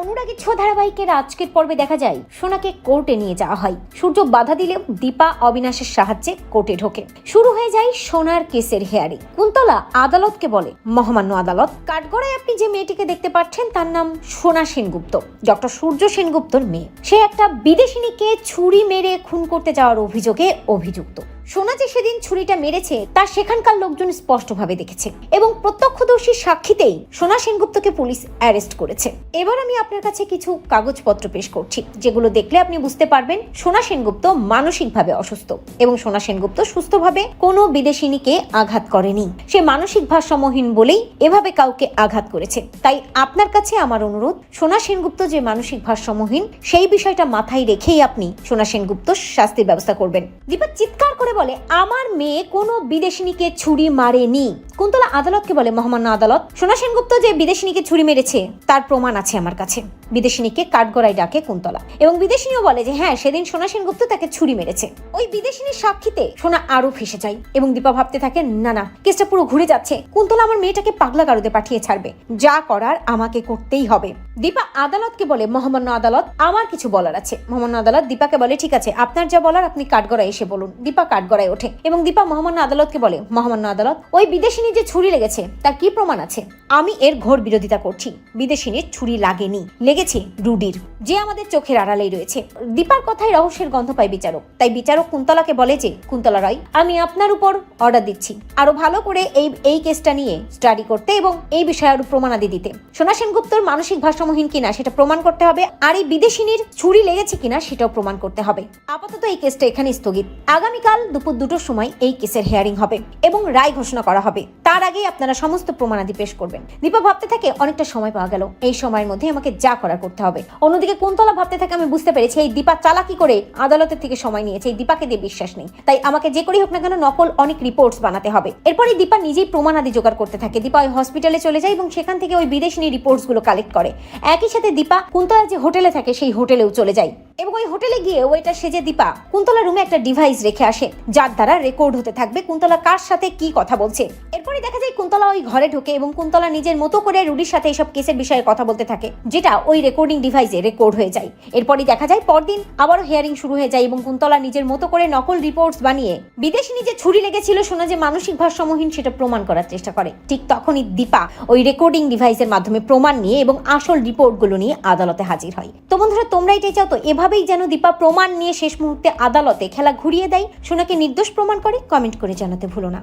অনুরাগী ছ ধারাবাহিকের আজকের পর্বে দেখা যায় সোনাকে কোর্টে নিয়ে যাওয়া হয়। সূর্য বাধা দিলেও দীপা অবিনাশের সাহায্যে কোর্টে ঢোকে। শুরু হয়ে যায় সোনার কেসের হেয়ারিং। কুন্তলা আদালতকে বলে, মহামান্য আদালত, কাঠগড়ায় আপনি যে মেয়েটিকে দেখতে পাচ্ছেন তার নাম সোনা সেনগুপ্ত। ডক্টর সূর্য সেনগুপ্তর মেয়ে। সে একটা বিদেশিনীকে ছুরি মেরে খুন করতে যাওয়ার অভিযোগে অভিযুক্ত। সোনা যে সেদিন ছুরিটা মেরেছে তা সেখানকার লোকজন স্পষ্টভাবে দেখেছে এবং প্রত্যক্ষদর্শী সাক্ষীতেই সোনা সেনগুপ্তকে পুলিশ অ্যারেস্ট করেছে। এবার আমি আপনার কাছে কিছু কাগজপত্র পেশ করছি, যেগুলো দেখলে আপনি বুঝতে পারবেন সোনা সেনগুপ্ত মানসিকভাবে অসুস্থ এবং সোনা সেনগুপ্ত সুস্থভাবে কোনো বিদেশিনীকে আঘাত করেনি। সে মানসিক ভারসাম্যহীন বলেই এভাবে কাউকে আঘাত করেছে। তাই আপনার কাছে আমার অনুরোধ, সোনা সেনগুপ্ত যে মানসিক ভারসাম্যহীন, সেই বিষয়টা মাথায় রেখেই আপনি সোনা সেনগুপ্ত শাস্তির ব্যবস্থা করবেন। দীপা, চিৎকার করে বলে আমার মেয়ে কোনো বিদেশিনীকে ছুরি মারেনি। কুন্তলা আদালতকে বলে মহামান্য আদালত, সোনা সেনগুপ্ত যে বিদেশিনীকে ছুরি মেরেছে, তার প্রমাণ আছে আমার কাছে। বিদেশিনীকে কাঠগড়ায় ডাকে কুন্তলা। এবং বিদেশিনীও বলে যে হ্যাঁ সেদিন সোনা সেনগুপ্ত তাকে ছুরি মেরেছে। ওই বিদেশিনীর সাক্ষীতে সোনা আরও ফেসে যায় এবং দীপা ভাবতে থাকে, না না, কেসটা পুরো ঘুরে যাচ্ছে। কুন্তলা আমার মেয়েটাকে পাগলা গারদে পাঠিয়ে ছাড়বে। যা করার আমাকে করতেই হবে। দীপা আদালতকে বলে, মহামান্য আদালত, আমার কিছু বলার আছে। মহামান্য আদালত দীপাকে বলে, ঠিক আছে, আপনার যা বলার আপনি কাঠগড়ায় এসে বলুন। দীপা কাঠগড়ায় ওঠে এবং দীপা মহামান্য আদালতকে বলে, মহামান্য আদালত, ওই বিদেশিনী যে ছুরি লেগেছে, তার কি প্রমাণ আছে? আমি এর ঘোর বিরোধিতা করছি। বিদেশিনীর ছুরি লাগেনি। লেগেছে রুডির। যে আমাদের চোখের আড়ালেই রয়েছে। দীপার কথায় রহস্যের গন্ধ পায় বিচারক। তাই বিচারক কুন্তলাকে বলে যে, কুন্তলা রায়, আমি আপনার উপর অর্ডার দিচ্ছি। আরও ভালো করে এই এই কেসটা নিয়ে স্টাডি করতে এবং এই বিষয়ে আরও প্রমাণাদি দিতে। সোনা সেনগুপ্তর মানসিক ভারসাম্যহীন কিনা সেটা প্রমাণ করতে হবে। আর এই বিদেশিনীর ছুরি লেগেছে কিনা সেটাও প্রমাণ করতে হবে। আপাতত এই কেসটা এখানে স্থগিত। আগামীকাল দুপুর দুটোর সময় এই কেসের হেয়ারিং হবে এবং রায় ঘোষণা করা হবে। তার আগে আপনারা সমস্ত প্রমাণাদি পেশ করবেন। দীপা ভাবতে থাকে অনেকটা সময় পাওয়া গেল। এই সময়ের মধ্যে আমাকে যা করার করতে হবে। অন্যদিকে কুন্তলা ভাবতে থাকে, আমি বুঝতে পেরেছি, এই দীপা চালাকি করে আদালতের থেকে সময় নিয়েছে। এই দীপাকে দিয়ে বিশ্বাস নেই। তাই আমাকে যে করেই হোক না কেন নকল অনেক রিপোর্টস বানাতে হবে। এরপরে দীপা নিজেই প্রমাণাদি জোগাড় করতে থাকে। দীপা ওই হসপিটালে চলে যায় এবং সেখান থেকে ওই বিদেশিনী রিপোর্টসগুলো কালেক্ট করে। একই সাথে দীপা কুন্তলা যে হোটেলে থাকে, সেই হোটেলেও চলে যায়। এবং ওই হোটেলে গিয়ে ওইটা সেজে দীপা কুন্তলা রুমে একটা ডিভাইস রেখে আসে, যার দ্বারা রেকর্ড হতে থাকবে কুন্তলা কার সাথে কি কথা বলছে। এরপরে দেখা যায় কুন্তলা ওই ঘরে ঢোকে এবং কুন্তলা নিজের মতো করে রুডির সাথে এইসব কেসের বিষয়ে কথা বলতে থাকে, যেটা ওই রেকর্ডিং ডিভাইসে রেকর্ড হয়ে যায়। এরপরে দেখা যায় পরদিন আবারও হিয়ারিং শুরু হয়ে যায় এবং কুন্তলা নিজের মতো করে নকল রিপোর্টস বানিয়ে বিদেশি নিজে ছুরি লেগেছিল শোনা যে মানসিক ভারসাম্যহীন সেটা প্রমাণ করার চেষ্টা করে। ঠিক তখনই দীপা ওই রেকর্ডিং ডিভাইসের মাধ্যমে প্রমাণ নিয়ে এবং আসল রিপোর্টগুলো নিয়ে আদালতে হাজির হয়। তো বন্ধুরা, তোমরা এটাই চাও তো এভাবেই যেন দীপা প্রমাণ নিয়ে শেষ মুহূর্তে আদালতে খেলা ঘুরিয়ে দেয়। সোনাকে নির্দোষ প্রমাণ করে কমেন্ট করে জানাতে ভুলো না।